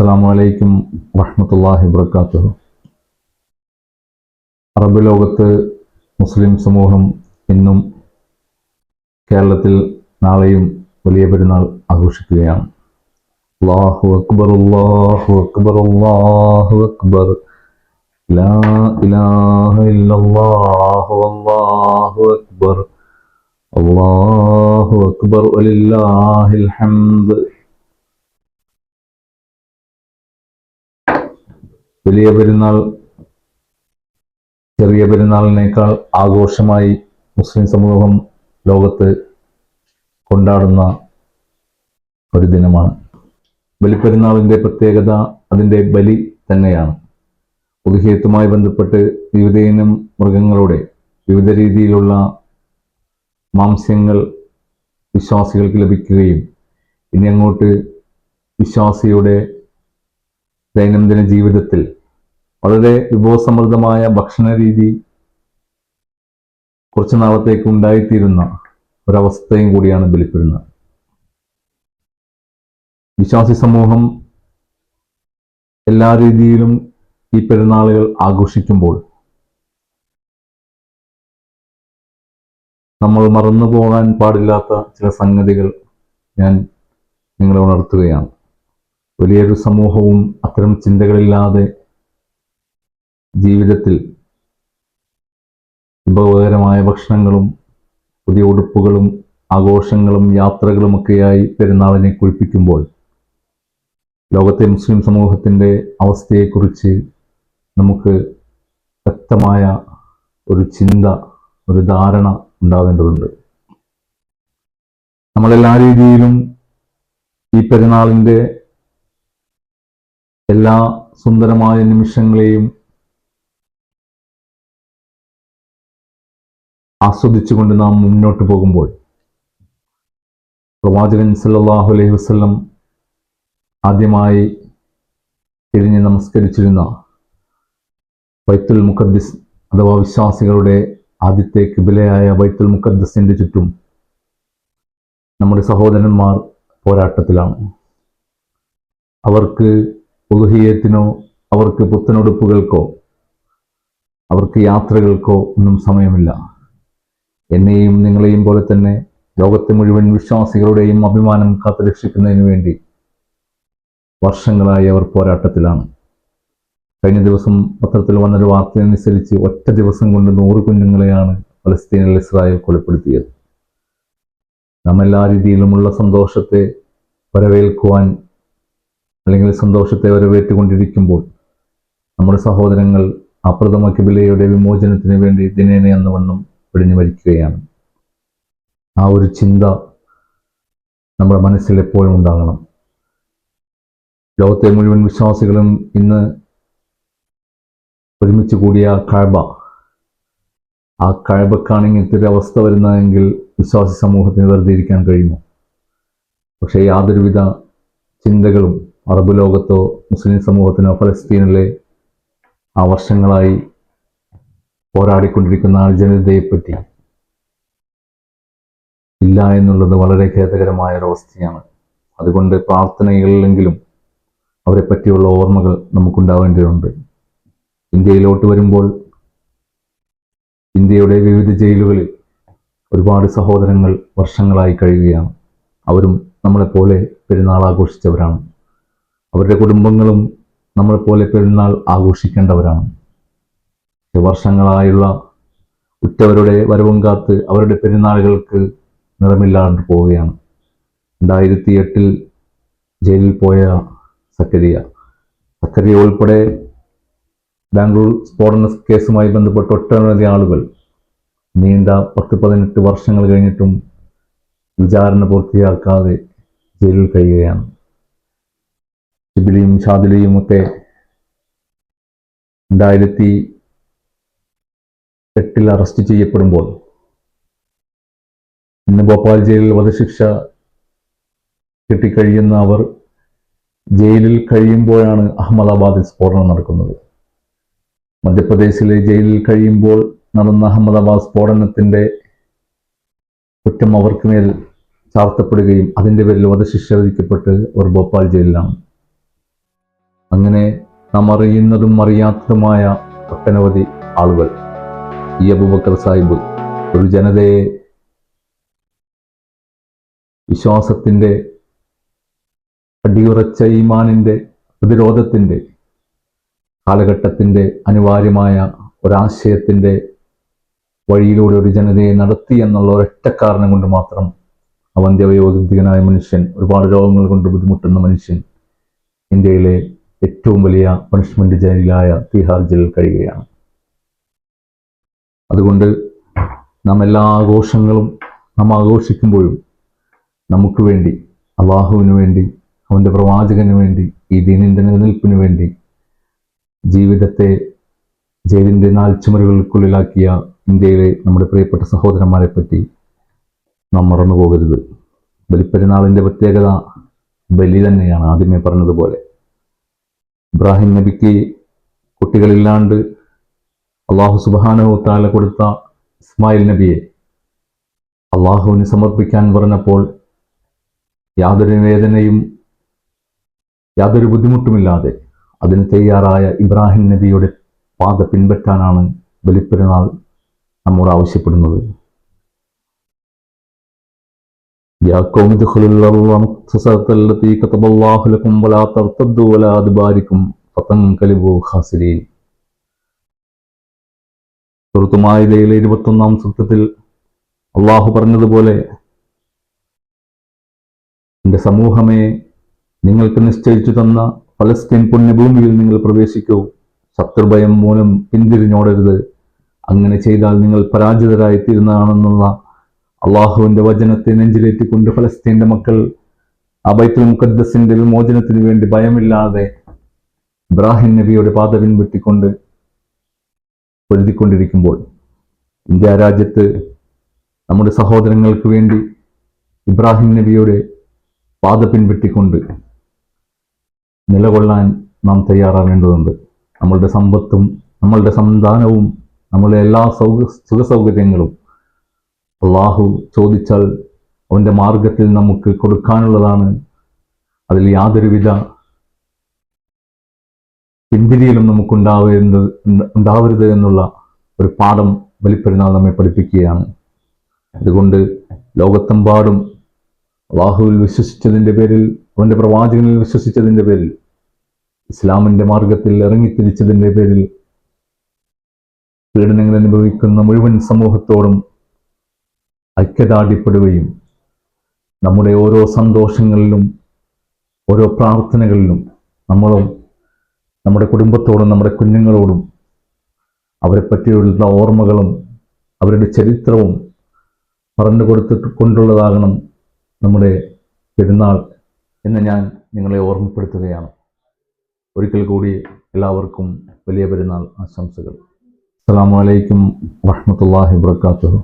അസ്സാം വലൈക്കും വഹമത്തല്ലാഹി വർക്കാത്തു അറബ് ലോകത്ത് മുസ്ലിം സമൂഹം ഇന്നും കേരളത്തിൽ നാളെയും വലിയ പെരുന്നാൾ ആഘോഷിക്കുകയാണ്. അല്ലാഹു അക്ബർ അല്ലാഹു അക്ബർ അല്ലാഹു അക്ബർ. ലാ ഇലാഹ ഇല്ലല്ലാഹു അല്ലാഹു അക്ബർ. അല്ലാഹു അക്ബർ വലില്ലാഹിൽ ഹംദ്. വലിയ പെരുന്നാൾ ചെറിയ പെരുന്നാളിനേക്കാൾ ആഘോഷമായി മുസ്ലിം സമൂഹം ലോകത്ത് കൊണ്ടാടുന്ന ഒരു ദിനമാണ്. ബലിപ്പെരുന്നാളിന്റെ പ്രത്യേകത അതിന്റെ ബലി തന്നെയാണ്. ഉദഹീയത്തുമായി ബന്ധപ്പെട്ട് വിവിധയിനം മൃഗങ്ങളുടെ വിവിധ രീതിയിലുള്ള മാംസ്യങ്ങൾ വിശ്വാസികൾക്ക് ലഭിക്കുകയും ഇനി അങ്ങോട്ട് വിശ്വാസിയുടെ ദൈനംദിന ജീവിതത്തിൽ വളരെ വിഭവസമൃദ്ധമായ ഭക്ഷണ രീതി കുറച്ചു നാളത്തേക്ക് ഉണ്ടായിത്തീരുന്ന ഒരവസ്ഥയും കൂടിയാണ് ബലിപ്പെടുന്നത്. വിശ്വാസി സമൂഹം എല്ലാ രീതിയിലും ഈ പെരുന്നാളുകൾ ആഘോഷിക്കുമ്പോൾ നമ്മൾ മറന്നു പോകാൻ പാടില്ലാത്ത ചില സംഗതികൾ ഞാൻ നിങ്ങളെ ഉണർത്തുകയാണ്. വലിയൊരു സമൂഹവും അത്തരം ചിന്തകളില്ലാതെ ജീവിതത്തിൽ ഉപകാരമായ ഭക്ഷണങ്ങളും പുതിയ ഉടുപ്പുകളും ആഘോഷങ്ങളും യാത്രകളുമൊക്കെയായി പെരുന്നാളിനെ കുറിപ്പിക്കുമ്പോൾ ലോകത്തെ മുസ്ലിം സമൂഹത്തിന്റെ അവസ്ഥയെക്കുറിച്ച് നമുക്ക് വ്യക്തമായ ഒരു ചിന്ത ഒരു ധാരണ ഉണ്ടാവേണ്ടതുണ്ട് നമ്മളെല്ലാ രീതിയിലും ഈ പെരുന്നാളിന്റെ എല്ലാ സുന്ദരമായ നിമിഷങ്ങളെയും ആസ്വദിച്ചുകൊണ്ട് നാം മുന്നോട്ട് പോകുമ്പോൾ പ്രവാചകൻ സല്ലാഹു അലൈഹി വസ്ലം ആദ്യമായി തിരിഞ്ഞ് നമസ്കരിച്ചിരുന്ന വൈത്തുൽ മുഖദ്ദിസ് അഥവാ വിശ്വാസികളുടെ ആദ്യത്തെ കിബിലയായ വൈത്തുൽ മുഖദ്ദസിന്റെ ചുറ്റും നമ്മുടെ സഹോദരന്മാർ പോരാട്ടത്തിലാണ്. അവർക്ക് പുതുഹീയത്തിനോ അവർക്ക് പുത്തനുടുപ്പുകൾക്കോ അവർക്ക് യാത്രകൾക്കോ ഒന്നും സമയമില്ല. എന്നെയും നിങ്ങളെയും പോലെ തന്നെ ലോകത്തെ മുഴുവൻ വിശ്വാസികളുടെയും അഭിമാനം കാത്തുരക്ഷിക്കുന്നതിന് വേണ്ടി വർഷങ്ങളായി അവർ പോരാട്ടത്തിലാണ്. കഴിഞ്ഞ ദിവസം പത്രത്തിൽ വന്നൊരു വാർത്തയനുസരിച്ച് ഒറ്റ ദിവസം കൊണ്ട് നൂറ് കുഞ്ഞുങ്ങളെയാണ് ഫലസ്തീനിൽ ഇസ്രായേൽ കൊലപ്പെടുത്തിയത്. നാം എല്ലാ രീതിയിലുമുള്ള സന്തോഷത്തെ വരവേൽക്കുവാൻ അല്ലെങ്കിൽ സന്തോഷത്തെ വരവേറ്റുകൊണ്ടിരിക്കുമ്പോൾ നമ്മുടെ സഹോദരങ്ങൾ അപ്രഥമ കിബിലയുടെ വിമോചനത്തിന് വേണ്ടി ദിനേനെ എന്ന വണ്ണം പിടിഞ്ഞു മരിക്കുകയാണ്. ആ ഒരു ചിന്ത നമ്മുടെ മനസ്സിൽ എപ്പോഴും ഉണ്ടാകണം. ലോകത്തെ മുഴുവൻ വിശ്വാസികളും ഇന്ന് ഒരുമിച്ച് കൂടിയ കഴബ ആ കഴബക്കാണ് ഇങ്ങനത്തെ ഒരു അവസ്ഥ വരുന്നതെങ്കിൽ വിശ്വാസി സമൂഹത്തിന് വെറുതെ ഇരിക്കാൻ കഴിയുമോ? പക്ഷേ യാതൊരുവിധ ചിന്തകളും അറബ് ലോകത്തോ മുസ്ലിം സമൂഹത്തിനോ ഫലസ്തീനിലെ ആ വർഷങ്ങളായി പോരാടിക്കൊണ്ടിരിക്കുന്ന ജനതയെപ്പറ്റി. ഇല്ല എന്നുള്ളത് വളരെ ഖേദകരമായ ഒരവസ്ഥയാണ് അതുകൊണ്ട് പ്രാർത്ഥനകളിലെങ്കിലും അവരെ പറ്റിയുള്ള ഓർമ്മകൾ നമുക്കുണ്ടാവേണ്ടതുണ്ട്. ഇന്ത്യയിലോട്ട് വരുമ്പോൾ ഇന്ത്യയുടെ വിവിധ ജയിലുകളിൽ ഒരുപാട് സഹോദരങ്ങൾ വർഷങ്ങളായി കഴിയുകയാണ്. അവരും നമ്മളെപ്പോലെ പെരുന്നാൾ ആഘോഷിച്ചവരാണ്. അവരുടെ കുടുംബങ്ങളും നമ്മളെപ്പോലെ പെരുന്നാൾ ആഘോഷിക്കേണ്ടവരാണ്. വർഷങ്ങളായുള്ള ഉറ്റവരുടെ വരവും കാത്ത് അവരുടെ പെരുന്നാളുകൾക്ക് നിറമില്ലാണ്ട് പോവുകയാണ്. രണ്ടായിരത്തി എട്ടിൽ ജയിലിൽ പോയ സക്കരിയ സക്കരിയ ഉൾപ്പെടെ ബാംഗ്ലൂർ സ്ഫോടന കേസുമായി ബന്ധപ്പെട്ട് ഒട്ടനവധി ആളുകൾ നീണ്ട പത്ത് പതിനെട്ട് വർഷങ്ങൾ കഴിഞ്ഞിട്ടും വിചാരണ പൂർത്തിയാക്കാതെ ജയിലിൽ കഴിയുകയാണ്. ഷിബിലിയും ഷാദിലിയും ഒക്കെ രണ്ടായിരത്തി എട്ടിൽ അറസ്റ്റ് ചെയ്യപ്പെടുമ്പോൾ ഇന്ന് ഭോപ്പാൽ ജയിലിൽ വധശിക്ഷ കിട്ടിക്കഴിയുന്ന അവർ ജയിലിൽ കഴിയുമ്പോഴാണ് അഹമ്മദാബാദിൽ സ്ഫോടനം നടക്കുന്നത്. മധ്യപ്രദേശിലെ ജയിലിൽ കഴിയുമ്പോൾ നടന്ന അഹമ്മദാബാദ് സ്ഫോടനത്തിന്റെ കുറ്റം അവർക്ക് മേൽ ചാർത്തപ്പെടുകയും അതിന്റെ പേരിൽ വധശിക്ഷ വിധിക്കപ്പെട്ട് അവർ ഭോപ്പാൽ ജയിലിലാണ്. അങ്ങനെ നാം അറിയുന്നതും അറിയാത്തതുമായ ഒട്ടനവധി ആളുകൾ ഈ അബുബക്കർ സാഹിബ് ഒരു ജനതയെ വിശ്വാസത്തിന്റെ അടിയുറച്ച ഈമാനിന്റെ പ്രതിരോധത്തിന്റെ കാലഘട്ടത്തിന്റെ അനിവാര്യമായ ഒരാശയത്തിന്റെ വഴിയിലൂടെ ഒരു ജനതയെ നടത്തി എന്നുള്ള ഒരൊറ്റ കാരണം കൊണ്ട് മാത്രം അവന്ത്യവയോഗ്യനായ മനുഷ്യൻ ഒരുപാട് രോഗങ്ങൾ കൊണ്ട് ബുദ്ധിമുട്ടുന്ന മനുഷ്യൻ ഇന്ത്യയിലെ ഏറ്റവും വലിയ പണിഷ്മെന്റ് ജയിലായ തിഹാർ ജയിലിൽ കഴിയുകയാണ്. അതുകൊണ്ട് നാം എല്ലാ ആഘോഷങ്ങളും നാം ആഘോഷിക്കുമ്പോഴും നമുക്ക് വേണ്ടി അള്ളാഹുവിന് വേണ്ടി അവന്റെ പ്രവാചകന് വേണ്ടി ഈ ദീനിന്റെ നിലനിൽപ്പിന് വേണ്ടി ജീവിതത്തെ ജയിലിന്റെ നാൽച്ചുമറികൾക്കുള്ളിലാക്കിയ ഇന്ത്യയിലെ നമ്മുടെ പ്രിയപ്പെട്ട സഹോദരന്മാരെ പറ്റി നാം മറന്നു പോകരുത്. ബലിപ്പെരുന്നാളിന്റെ പ്രത്യേകത ബലി തന്നെയാണ് ആദ്യമേ പറഞ്ഞതുപോലെ. ഇബ്രാഹിം നബിക്ക് കുട്ടികളില്ലാണ്ട് അള്ളാഹു സുബാനഹു താല കൊടുത്ത ഇസ്മായിൽ നബിയെ അള്ളാഹുവിന് സമർപ്പിക്കാൻ പറഞ്ഞപ്പോൾ യാതൊരു വേദനയും യാതൊരു ബുദ്ധിമുട്ടുമില്ലാതെ അതിന് തയ്യാറായ ഇബ്രാഹിം നബിയുടെ പാത പിൻപറ്റാനാണ് ബലിപ്പെരുന്നാൾ നമ്മോട് ആവശ്യപ്പെടുന്നത് يا قوم ادخلوا الأرض مقتصرة التي كتب الله لكم ولا ترتدوا ولا أدباركم فتنقلبوا خاسرين സുഹൃത്തുമായിലയിലെ ഇരുപത്തൊന്നാം സൂക്തത്തിൽ അള്ളാഹു പറഞ്ഞതുപോലെ എന്റെ സമൂഹമേ നിങ്ങൾക്ക് നിശ്ചയിച്ചു തന്ന ഫലസ്തീൻ പുണ്യഭൂമിയിൽ നിങ്ങൾ പ്രവേശിക്കൂ. ശത്രുഭയം മൂലം പിന്തിരിഞ്ഞോടരുത്. അങ്ങനെ ചെയ്താൽ നിങ്ങൾ പരാജിതരായി തീരുന്നതാണെന്നുള്ള അള്ളാഹുവിന്റെ വചനത്തെ നെഞ്ചിലേറ്റിക്കൊണ്ട് ഫലസ്തീന്റെ മക്കൾ അബൈത്തുൽ മുഖദ്സിന്റെ വിമോചനത്തിന് വേണ്ടി ഭയമില്ലാതെ ഇബ്രാഹിം നബിയുടെ പാത പിൻപറ്റിക്കൊണ്ട് പൊരുതിക്കൊണ്ടിരിക്കുമ്പോൾ ഇന്ത്യ രാജ്യത്ത് നമ്മുടെ സഹോദരങ്ങൾക്ക് വേണ്ടി ഇബ്രാഹിം നബിയുടെ പാത പിൻപറ്റിക്കൊണ്ട് നിലകൊള്ളാൻ നാം തയ്യാറാകേണ്ടതുണ്ട്. നമ്മളുടെ സമ്പത്തും നമ്മളുടെ സന്താനവും നമ്മളുടെ എല്ലാ സൗക സുഖ സൗകര്യങ്ങളും അള്ളാഹു ചോദിച്ചാൽ അവന്റെ മാർഗത്തിൽ നമുക്ക് കൊടുക്കാനുള്ളതാണ്. അതിൽ യാതൊരുവിധ പിന്തിരിയലും നമുക്ക് ഉണ്ടാവരുത് എന്നുള്ള ഒരു പാഠം ബലിപ്പെരുന്നാൾ നമ്മെ പഠിപ്പിക്കുകയാണ്. അതുകൊണ്ട് ലോകത്തെമ്പാടും അള്ളാഹുവിൽ വിശ്വസിച്ചതിന്റെ പേരിൽ അവന്റെ പ്രവാചകനിൽ വിശ്വസിച്ചതിന്റെ പേരിൽ ഇസ്ലാമിന്റെ മാർഗത്തിൽ ഇറങ്ങിത്തിരിച്ചതിന്റെ പേരിൽ പീഡനങ്ങൾ അനുഭവിക്കുന്ന മുഴുവൻ സമൂഹത്തോടും ഐക്യദാർഢ്യപ്പെടുകയും നമ്മുടെ ഓരോ സന്തോഷങ്ങളിലും ഓരോ പ്രാർത്ഥനകളിലും നമ്മളും നമ്മുടെ കുടുംബത്തോടും നമ്മുടെ കുഞ്ഞുങ്ങളോടും അവരെ പറ്റിയുള്ള ഓർമ്മകളും അവരുടെ ചരിത്രവും പറഞ്ഞു കൊടുത്തിട്ട് കൊണ്ടുള്ളതാകണം നമ്മുടെ പെരുന്നാൾ എന്ന് ഞാൻ നിങ്ങളെ ഓർമ്മപ്പെടുത്തുകയാണ്. ഒരിക്കൽ കൂടി എല്ലാവർക്കും വലിയ പെരുന്നാൾ ആശംസകൾ. അസ്സാം വലൈക്കും വാഹമത്തല്ലാഹി വാത്തു